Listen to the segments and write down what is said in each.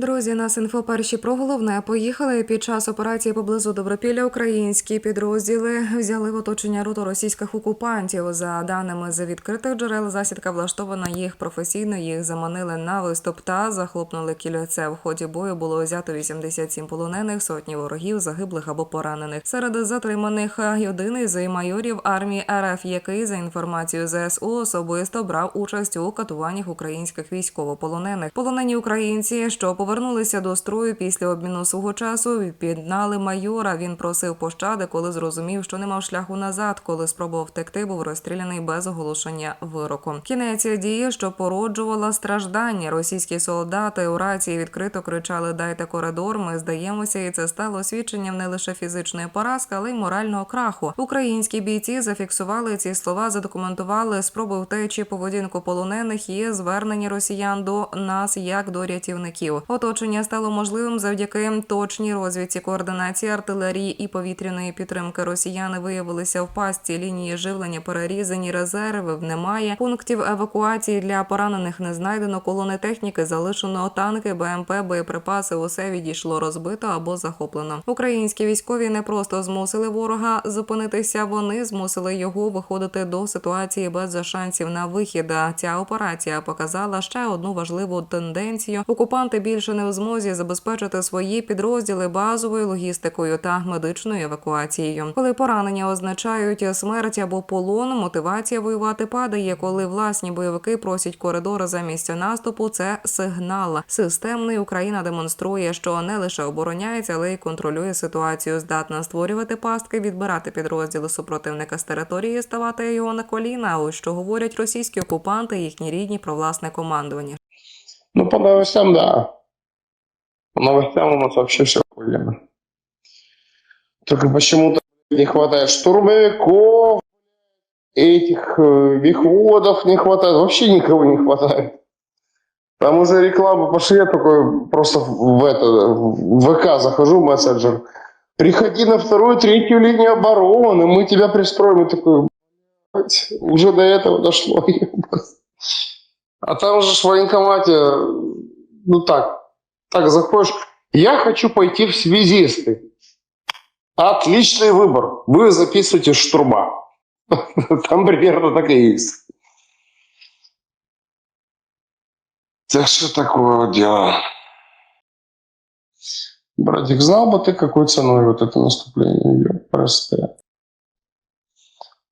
Друзі, нас інфо перші про головне поїхали. Під час операції поблизу Добропілля українські підрозділи взяли в оточення роту російських окупантів. За даними з відкритих джерел, засідка влаштована їх професійно. Їх заманили на виступ та захлопнули кільце. В ході бою було взято 87 полонених, сотні ворогів, загиблих або поранених. Серед затриманих один із майорів армії РФ, який за інформацією ЗСУ особисто брав участь у катуваннях українських військовополонених. Полонені українці, що повернулися до строю після обміну свого часу, піднали майора. Він просив пощади, коли зрозумів, що не мав шляху назад. Коли спробував втекти, був розстріляний без оголошення вироку. Кінець дії, що породжувала страждання. Російські солдати у рації відкрито кричали Дайте коридор. Ми здаємося, і це стало свідченням не лише фізичної поразки, але й морального краху. Українські бійці зафіксували ці слова, задокументували спроби втечі поведінку полонених і звернення росіян до нас як до рятівників. Оточення стало можливим завдяки точній розвідці координації артилерії і повітряної підтримки. Росіяни виявилися в пастці лінії живлення перерізані резервів. Немає пунктів евакуації для поранених. Не знайдено колони техніки, залишено танки, БМП, боєприпаси. Усе відійшло розбито або захоплено. Українські військові не просто змусили ворога зупинитися. Вони змусили його виходити до ситуації без шансів на вихід. Ця операція показала ще одну важливу тенденцію. Окупанти більше не в змозі забезпечити свої підрозділи базовою логістикою та медичною евакуацією. Коли поранення означають смерть або полон, мотивація воювати падає. Коли власні бойовики просять коридори замість наступу, це сигнал. Системний Україна демонструє, що не лише обороняється, але й контролює ситуацію. Здатна створювати пастки, відбирати підрозділи супротивника з території, ставати його на коліна. Ось що говорять російські окупанти, їхні рідні про власне командування. Ну, по новостям, да. По новостям у нас вообще все охуенно. Только почему-то не хватает штурмовиков, этих э, вихводов не хватает, вообще никого не хватает. Там уже рекламы пошли, я такой просто в, это, в ВК захожу, в мессенджер. Приходи на вторую, третью линию обороны, мы тебя пристроим. И такой, «Блядь, уже до этого дошло. А там же в военкомате, ну так, так заходишь. Я хочу пойти в связисты. Отличный выбор. Вы записываете штурма. Там примерно так и есть. Так что такое дело? Братик, знал бы ты, какой ценой вот это наступление идет? Просто.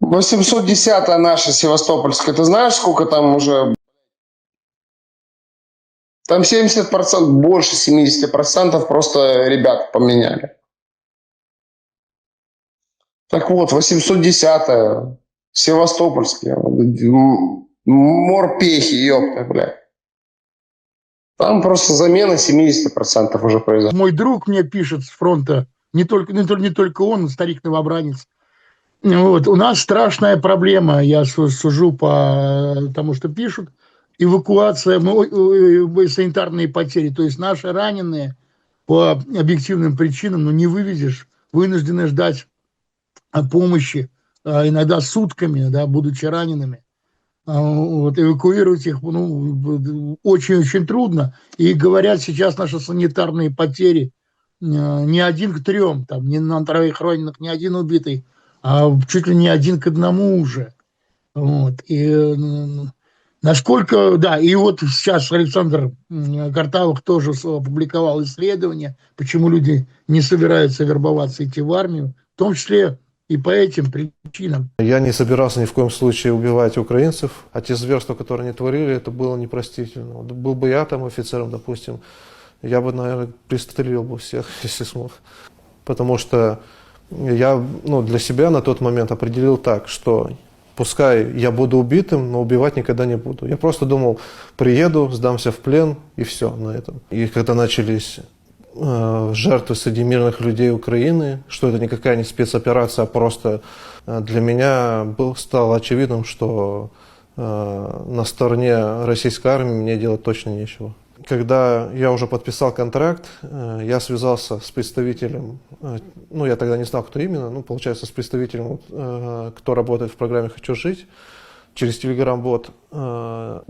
810 наша Севастопольская. Ты знаешь, сколько там уже там 70%, больше 70% просто ребят поменяли. Так вот, 810-я, Севастопольская, м- морпехи, ёпта, блядь. Там просто замена 70% уже произошла. Мой друг мне пишет с фронта, не только, не, только- не только он, старик новобранец. Вот. У нас страшная проблема, я су- сужу по тому, что пишут, эвакуация, санитарные потери. То есть наши раненые по объективным причинам, ну не вывезешь, вынуждены ждать а, помощи, а, иногда сутками, да, будучи ранеными. А, Вот, эвакуировать их ну, очень-очень трудно. И говорят сейчас наши санитарные потери э, не один к трем, там, не на троих раненых, не один убитый, а чуть ли не один к одному уже. Вот. И насколько, да, и вот сейчас Александр Картавых тоже опубликовал исследование, почему люди не собираются вербоваться идти в армию, в том числе и по этим причинам. Я не собирался ни в коем случае убивать украинцев, а те зверства, которые они творили, это было непростительно. Вот был бы я там офицером, допустим, я бы, наверное, пристрелил бы всех, если смог. Потому что я ну, для себя на тот момент определил так, что пускай я буду убитым, но убивать никогда не буду. Я просто думал, приеду, сдамся в плен и все на этом. И когда начались э, жертвы среди мирных людей Украины, что это никакая не спецоперация, а просто э, для меня был, стало очевидным, что э, на стороне российской армии мне делать точно нечего. Когда я уже подписал контракт, э, я связался с представителем, э, ну я тогда не знал, кто именно, ну получается с представителем, э, кто работает в программе «Хочу жить», через Telegram-бот,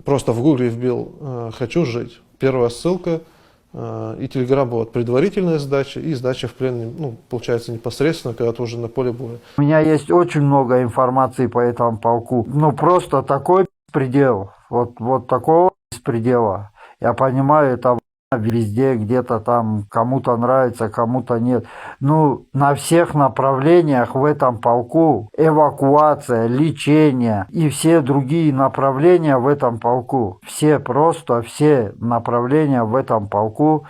просто в гугле вбил «Хочу жить». Первая ссылка – И была предварительная сдача и сдача в плен, ну, получается, непосредственно, когда ты уже на поле боя. У меня есть очень много информации по этому полку. Ну, просто такой предел. Вот, вот такого предела. Я понимаю, это везде, где-то там кому-то нравится, кому-то нет. Ну, на всех направлениях в этом полку эвакуация, лечение и все другие направления в этом полку. Все просто, все направления в этом полку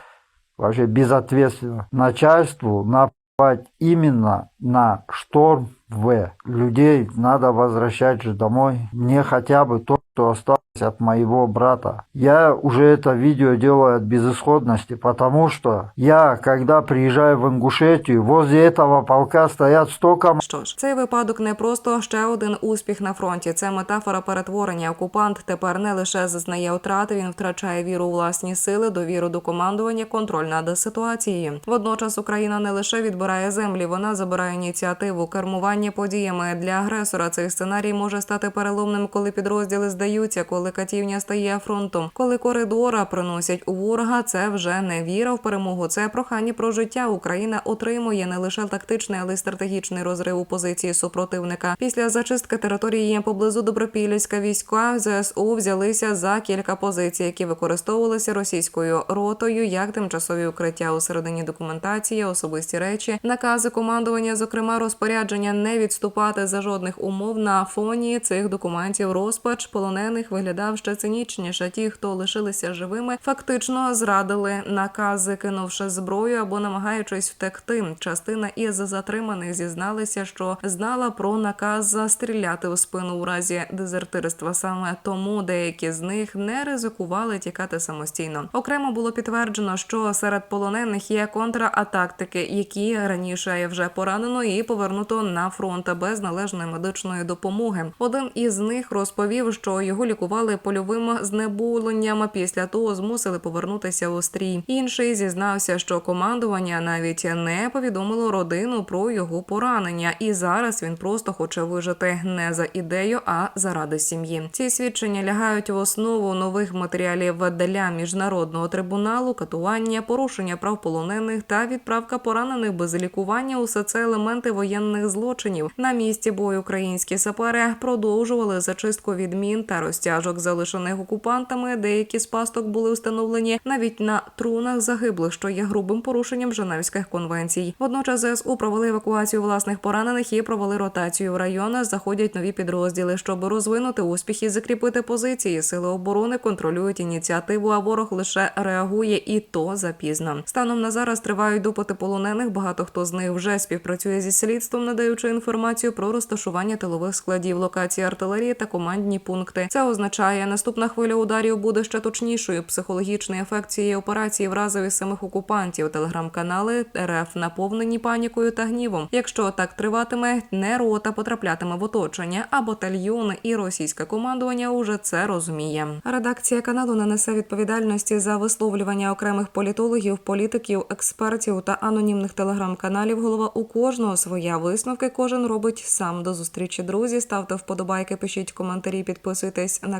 вообще безответственно. Начальству напать именно на шторм В. Людей надо возвращать же домой. Мне хотя бы то, что осталось от моего брата. Я уже это видео делаю от безысходности, потому что я, когда приезжаю в Ингушетию, возле этого полка стоят столько Що ж, цей випадок не просто ще один успіх на фронті. Це метафора перетворення. Окупант тепер не лише зазнає втрати, він втрачає віру у власні сили, довіру до командування, контроль над ситуацією. Водночас Україна не лише відбирає землі, вона забирає ініціативу, кермування подіями для агресора. Цей сценарій може стати переломним, коли підрозділи здаються, коли катівня стає фронтом, коли коридора приносять у ворога. Це вже не віра в перемогу. Це прохання про життя. Україна отримує не лише тактичний, але й стратегічний розрив у позиції супротивника. Після зачистки території поблизу Добропілля війська ЗСУ взялися за кілька позицій, які використовувалися російською ротою як тимчасові укриття у середині документації, особисті речі, накази командування, зокрема розпорядження не відступати за жодних умов на фоні цих документів. Розпач полонених виглядав ще цинічніше. Ті, хто лишилися живими, фактично зрадили накази, кинувши зброю або намагаючись втекти. Частина із затриманих зізналися, що знала про наказ стріляти у спину у разі дезертирства. Саме тому деякі з них не ризикували тікати самостійно. Окремо було підтверджено, що серед полонених є контратактики, які раніше вже поранено і повернуто на фронт без належної медичної допомоги. Один із них розповів, що його лікували польовим знеболенням. Після того змусили повернутися у стрій. Інший зізнався, що командування навіть не повідомило родину про його поранення, і зараз він просто хоче вижити не за ідею, а заради сім'ї. Ці свідчення лягають в основу нових матеріалів для міжнародного трибуналу, катування, порушення прав полонених та відправка поранених без лікування. Усе це елементи воєнних злочинів. На місці бою українські сапери продовжували зачистку від мін та розтяжок, залишених окупантами. Деякі з пасток були встановлені навіть на трунах загиблих, що є грубим порушенням Женевських конвенцій. Водночас ЗСУ провели евакуацію власних поранених і провели ротацію в районах. Заходять нові підрозділи, щоб розвинути успіх і закріпити позиції. Сили оборони контролюють ініціативу, а ворог лише реагує і то запізно. Станом на зараз тривають допити полонених. Багато хто з них вже співпрацює зі слідством, надаючи інформацію про розташування тилових складів, локації артилерії та командні пункти. Це означає, наступна хвиля ударів буде ще точнішою. Психологічний ефект цієї операції вразив і самих окупантів. Телеграм-канали РФ наповнені панікою та гнівом. Якщо так триватиме, не рота потраплятиме в оточення, а батальйони і російське командування уже це розуміє. Редакція каналу не несе відповідальності за висловлювання окремих політологів, політиків, експертів та анонімних телеграм-каналів. Голова у кожного своя висновки. Кожен робить сам. До зустрічі, друзі. Ставте вподобайки, пишіть коментарі, підписуйтесь на